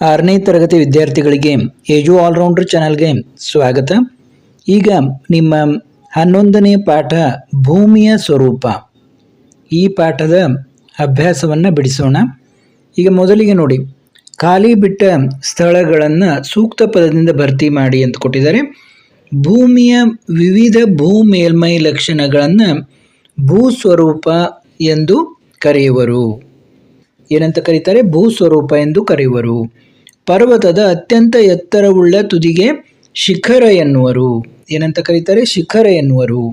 ಆರನೇ ತರಗತಿ ವಿದ್ಯಾರ್ಥಿಗಳಿಗೆ ಏಜು ಆಲ್ರೌಂಡರ್ ಚಾನಲ್ಗೆ ಸ್ವಾಗತ. ಈಗ ನಿಮ್ಮ ಹನ್ನೊಂದನೇ ಪಾಠ ಭೂಮಿಯ ಸ್ವರೂಪ. ಈ ಪಾಠದ ಅಭ್ಯಾಸವನ್ನು ಬಿಡಿಸೋಣ. ಈಗ ಮೊದಲಿಗೆ ನೋಡಿ, ಖಾಲಿ ಬಿಟ್ಟ ಸ್ಥಳಗಳನ್ನು ಸೂಕ್ತ ಪದದಿಂದ ಭರ್ತಿ ಮಾಡಿ ಅಂತ ಕೊಟ್ಟಿದ್ದಾರೆ. ಭೂಮಿಯ ವಿವಿಧ ಭೂ ಮೇಲ್ಮೈ ಲಕ್ಷಣಗಳನ್ನು ಭೂಸ್ವರೂಪ ಎಂದು ಕರೆಯುವರು. ಏನಂತ ಕರೀತಾರೆ? ಭೂಸ್ವರೂಪ ಎಂದು ಕರೆಯುವರು. ಪರ್ವತದ ಅತ್ಯಂತ ಎತ್ತರವುಳ್ಳ ತುದಿಗೆ ಶಿಖರ ಎನ್ನುವರು. ಏನಂತ ಕರೀತಾರೆ? ಶಿಖರ ಎನ್ನುವರು.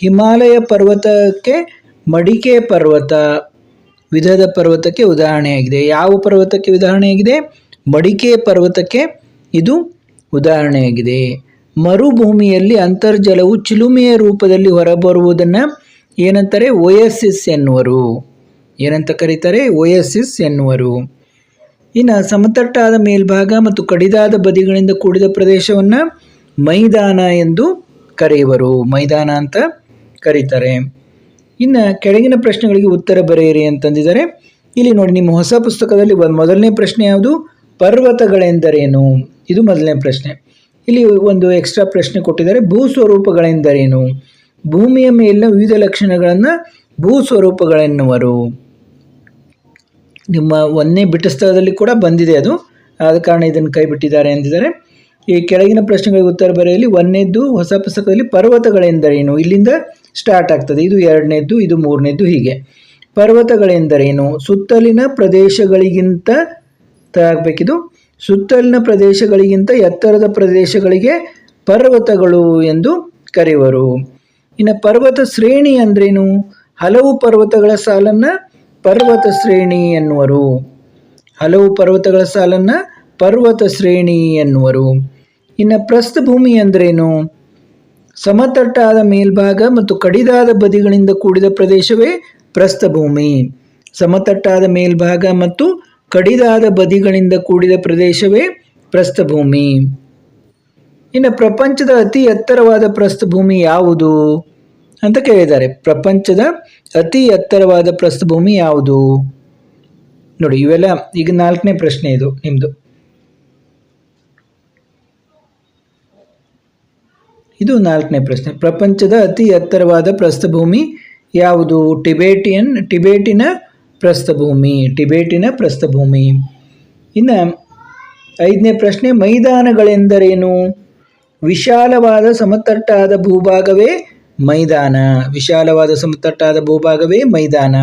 ಹಿಮಾಲಯ ಪರ್ವತಕ್ಕೆ ಮಡಿಕೆ ಪರ್ವತ, ವಿಧದ ಪರ್ವತಕ್ಕೆ ಉದಾಹರಣೆಯಾಗಿದೆ. ಯಾವ ಪರ್ವತಕ್ಕೆ ಉದಾಹರಣೆಯಾಗಿದೆ? ಮಡಿಕೆ ಪರ್ವತಕ್ಕೆ ಇದು ಉದಾಹರಣೆಯಾಗಿದೆ. ಮರುಭೂಮಿಯಲ್ಲಿ ಅಂತರ್ಜಲವು ಚಿಲುಮೆಯ ರೂಪದಲ್ಲಿ ಹೊರಬರುವುದನ್ನು ಏನಂತಾರೆ? ಒಯಸಿಸ್ ಎನ್ನುವರು. ಏನಂತ ಕರೀತಾರೆ? ಒಯಸಿಸ್ ಎನ್ನುವರು. ಇನ್ನು ಸಮತಟ್ಟಾದ ಮೇಲ್ಭಾಗ ಮತ್ತು ಕಡಿದಾದ ಬದಿಗಳಿಂದ ಕೂಡಿದ ಪ್ರದೇಶವನ್ನು ಮೈದಾನ ಎಂದು ಕರೆಯುವರು. ಮೈದಾನ ಅಂತ ಕರೀತಾರೆ. ಇನ್ನು ಕೆಳಗಿನ ಪ್ರಶ್ನೆಗಳಿಗೆ ಉತ್ತರ ಬರೆಯಿರಿ ಅಂತಂದಿದ್ದಾರೆ. ಇಲ್ಲಿ ನೋಡಿ, ನಿಮ್ಮ ಹೊಸ ಪುಸ್ತಕದಲ್ಲಿ ಒಂದು ಮೊದಲನೇ ಪ್ರಶ್ನೆ ಯಾವುದು? ಪರ್ವತಗಳೆಂದರೇನು? ಇದು ಮೊದಲನೇ ಪ್ರಶ್ನೆ. ಇಲ್ಲಿ ಒಂದು ಎಕ್ಸ್ಟ್ರಾ ಪ್ರಶ್ನೆ ಕೊಟ್ಟಿದ್ದಾರೆ. ಭೂ ಸ್ವರೂಪಗಳೆಂದರೇನು ಭೂಮಿಯ ಮೇಲಿನ ವಿವಿಧ ಲಕ್ಷಣಗಳನ್ನು ಭೂ ಸ್ವರೂಪಗಳೆನ್ನುವರು ನಿಮ್ಮ ಒಂದನೇ ಬಿಟ್ಟ ಸ್ಥಳದಲ್ಲಿ ಕೂಡ ಬಂದಿದೆ ಅದು. ಆದ ಕಾರಣ ಇದನ್ನು ಕೈ ಬಿಟ್ಟಿದ್ದಾರೆ ಎಂದಿದ್ದಾರೆ. ಈ ಕೆಳಗಿನ ಪ್ರಶ್ನೆಗಳಿಗೆ ಉತ್ತರ ಬರೆಯಲ್ಲಿ ಒಂದನೇದ್ದು ಹೊಸ ಪುಸ್ತಕದಲ್ಲಿ ಪರ್ವತಗಳೆಂದರೇನು? ಇಲ್ಲಿಂದ ಸ್ಟಾರ್ಟ್ ಆಗ್ತದೆ. ಇದು ಎರಡನೇದ್ದು, ಇದು ಮೂರನೇದ್ದು ಹೀಗೆ. ಪರ್ವತಗಳೆಂದರೇನು? ಸುತ್ತಲಿನ ಪ್ರದೇಶಗಳಿಗಿಂತ ಆಗಬೇಕಿದು. ಸುತ್ತಲಿನ ಪ್ರದೇಶಗಳಿಗಿಂತ ಎತ್ತರದ ಪ್ರದೇಶಗಳಿಗೆ ಪರ್ವತಗಳು ಎಂದು ಕರೆಯುವರು ಇನ್ನು ಪರ್ವತ ಶ್ರೇಣಿ ಅಂದ್ರೇನು? ಹಲವು ಪರ್ವತಗಳ ಸಾಲನ್ನು ಪರ್ವತ ಶ್ರೇಣಿ ಎನ್ನುವರು. ಹಲವು ಪರ್ವತಗಳ ಸಾಲನ್ನು ಪರ್ವತ ಶ್ರೇಣಿ ಎನ್ನುವರು. ಇನ್ನು ಪ್ರಸ್ಥಭೂಮಿ ಅಂದ್ರೇನು? ಸಮತಟ್ಟಾದ ಮೇಲ್ಭಾಗ ಮತ್ತು ಕಡಿದಾದ ಬದಿಗಳಿಂದ ಕೂಡಿದ ಪ್ರದೇಶವೇ ಪ್ರಸ್ಥಭೂಮಿ ಸಮತಟ್ಟಾದ ಮೇಲ್ಭಾಗ ಮತ್ತು ಕಡಿದಾದ ಬದಿಗಳಿಂದ ಕೂಡಿದ ಪ್ರದೇಶವೇ ಪ್ರಸ್ಥಭೂಮಿ ಇನ್ನು ಪ್ರಪಂಚದ ಅತಿ ಎತ್ತರವಾದ ಪ್ರಸ್ಥಭೂಮಿ ಯಾವುದು? ಅಂತ ಕೇಳಿದ್ದಾರೆ. ಪ್ರಪಂಚದ ಅತಿ ಎತ್ತರವಾದ ಪ್ರಸ್ಥಭೂಮಿ ಯಾವುದು? ನೋಡಿ, ಇವೆಲ್ಲ ಈಗ ನಾಲ್ಕನೇ ಪ್ರಶ್ನೆ ಇದು ನಿಮ್ಮದು ಇದು ನಾಲ್ಕನೇ ಪ್ರಶ್ನೆ. ಪ್ರಪಂಚದ ಅತಿ ಎತ್ತರವಾದ ಪ್ರಸ್ಥಭೂಮಿ ಯಾವುದು? ಟಿಬೇಟಿಯನ್, ಟಿಬೇಟಿನ ಪ್ರಸ್ಥಭೂಮಿ ಟಿಬೇಟಿನ ಪ್ರಸ್ಥಭೂಮಿ. ಇನ್ನು ಐದನೇ ಪ್ರಶ್ನೆ, ಮೈದಾನಗಳೆಂದರೇನು? ವಿಶಾಲವಾದ ಸಮತಟ್ಟಾದ ಭೂಭಾಗವೇ ಮೈದಾನ. ವಿಶಾಲವಾದ ಸಮತಟ್ಟಾದ ಭೂಭಾಗವೇ ಮೈದಾನ.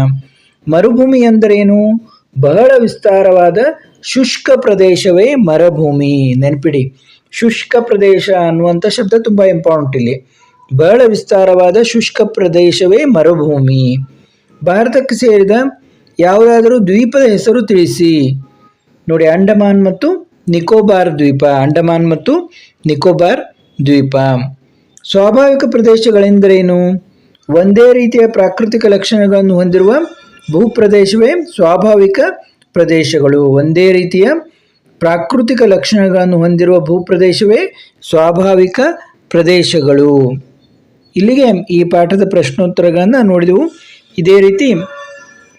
ಮರುಭೂಮಿ ಎಂದರೇನು? ಬಹಳ ವಿಸ್ತಾರವಾದ ಶುಷ್ಕ ಪ್ರದೇಶವೇ ಮರುಭೂಮಿ. ನೆನಪಿಡಿ. ಶುಷ್ಕ ಪ್ರದೇಶ ಅನ್ನುವಂಥ ಶಬ್ದ ತುಂಬ ಇಂಪಾರ್ಟೆಂಟ್ ಇಲ್ಲಿ. ಬಹಳ ವಿಸ್ತಾರವಾದ ಶುಷ್ಕ ಪ್ರದೇಶವೇ ಮರುಭೂಮಿ. ಭಾರತಕ್ಕೆ ಸೇರಿದ ಯಾವುದಾದರೂ ದ್ವೀಪದ ಹೆಸರು ತಿಳಿಸಿ. ನೋಡಿ, ಅಂಡಮಾನ್ ಮತ್ತು ನಿಕೋಬಾರ್ ದ್ವೀಪ. ಅಂಡಮಾನ್ ಮತ್ತು ನಿಕೋಬಾರ್ ದ್ವೀಪ. ಸ್ವಾಭಾವಿಕ ಪ್ರದೇಶಗಳೆಂದರೇನು? ಒಂದೇ ರೀತಿಯ ಪ್ರಾಕೃತಿಕ ಲಕ್ಷಣಗಳನ್ನು ಹೊಂದಿರುವ ಭೂಪ್ರದೇಶವೇ ಸ್ವಾಭಾವಿಕ ಪ್ರದೇಶಗಳು. ಒಂದೇ ರೀತಿಯ ಪ್ರಾಕೃತಿಕ ಲಕ್ಷಣಗಳನ್ನು ಹೊಂದಿರುವ ಭೂಪ್ರದೇಶವೇ ಸ್ವಾಭಾವಿಕ ಪ್ರದೇಶಗಳು. ಇಲ್ಲಿಗೆ ಈ ಪಾಠದ ಪ್ರಶ್ನೋತ್ತರಗಳನ್ನು ನೋಡಿದೆವು. ಇದೇ ರೀತಿ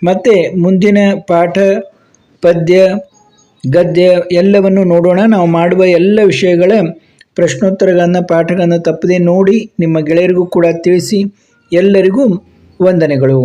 ಮತ್ತೆ ಮುಂದಿನ ಪಾಠ, ಪದ್ಯ, ಗದ್ಯ ಎಲ್ಲವನ್ನು ನೋಡೋಣ. ನಾವು ಮಾಡುವ ಎಲ್ಲ ವಿಷಯಗಳ ಪ್ರಶ್ನೋತ್ತರಗಳನ್ನು ಪಾಠಗಳನ್ನು ತಪ್ಪದೆ ನೋಡಿ ನಿಮ್ಮ ಗೆಳೆಯರಿಗೂ ಕೂಡ ತಿಳಿಸಿ ಎಲ್ಲರಿಗೂ ವಂದನೆಗಳು.